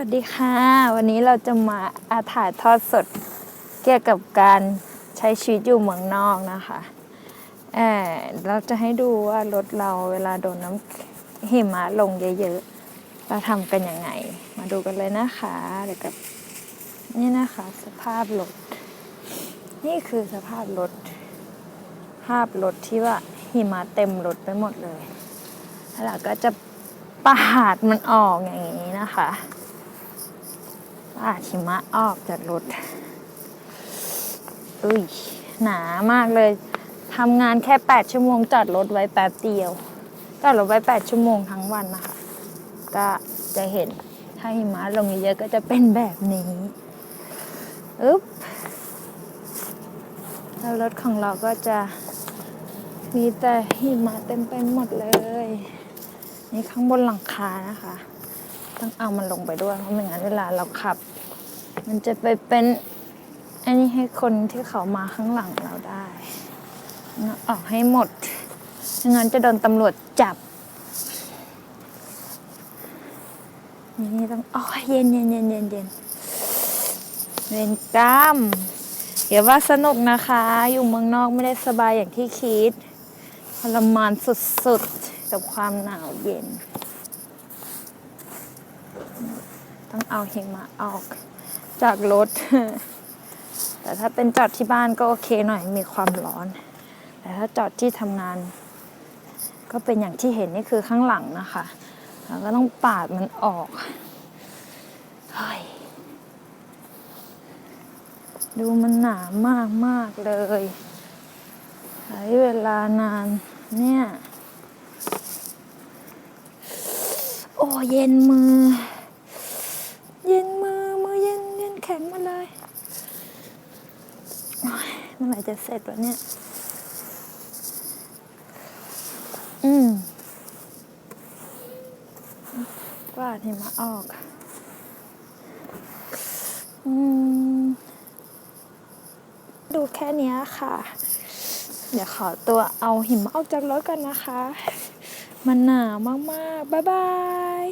วัสดีค่ะ วันนี้เราจะมาอาถ่ายทอดสดเกี่ยวกับการใช้ชีวิตอยู่เมืองนอกนะคะเออเราจะให้ดูว่ารถเราเวลาโดนน้ำหิมะลงเยอะๆเราทำกันยังไง มาดูกันเลยนะคะเดี๋ยวกับนี่นะคะ สภาพรถ นี่คือสภาพรถ ภาพรถที่ว่าหิมะเต็มรถไปหมดเลยแล้วก็จะปาดมันออกอย่างนี้นะคะ ปาดหิมะออกจากรถอุ้ยหนามากเลยทำงานแค่ 8 ชั่วโมงจอดรถไว้แป๊บเดียวจอดรถไว้ 8 ชั่วโมงทั้งวันนะคะ ก็จะเห็นถ้าหิมะลงเยอะๆก็จะเป็นแบบนี้อึ๊บแล้วรถของเราก็จะมีแต่หิมะเต็มไปหมดเลย นี่ข้างบนหลังคานะคะ ต้องเอามันลงไปด้วยเพราะไม่งั้นเวลาเราขับ มันจะไปเป็นอันนี้ให้คนที่เขามาข้างหลังเราได้อออกให้หมดไม่งั้นจะโดนตำรวจจับนี่ต้องอ๋อเย็นเย็นเย็นเย็นเย็นเวนกล้ามเดี๋ยวว่าสนุกนะคะ อยู่เมืองนอกไม่ได้สบายอย่างที่คิดทรมานสุดๆ กับความหนาวเย็น ต้องเอาหิมะออกจากรถ แต่ถ้าเป็นจอดที่บ้านก็โอเคหน่อยมีความร้อน แต่ถ้าจอดที่ทำงาน ก็เป็นอย่างที่เห็นนี่คือข้างหลังนะคะแล้วก็ต้องปาดมันออกเฮ้ยดูมันหนามากมากเลยใช้เวลานานเนี่ย โอ้เย็นมือ เย็นมือ มือเย็นเย็นแข็งหมาเลยโอ๊ย เมื่อไหร่จะเสร็จวะเนี่ย อืมกวาดหิมะออก อืม ดูแค่นี้ค่ะ เดี๋ยวขอตัวเอาหิมะออกจากรถกันนะคะ มันหนาวมาก ๆ บ๊ายบาย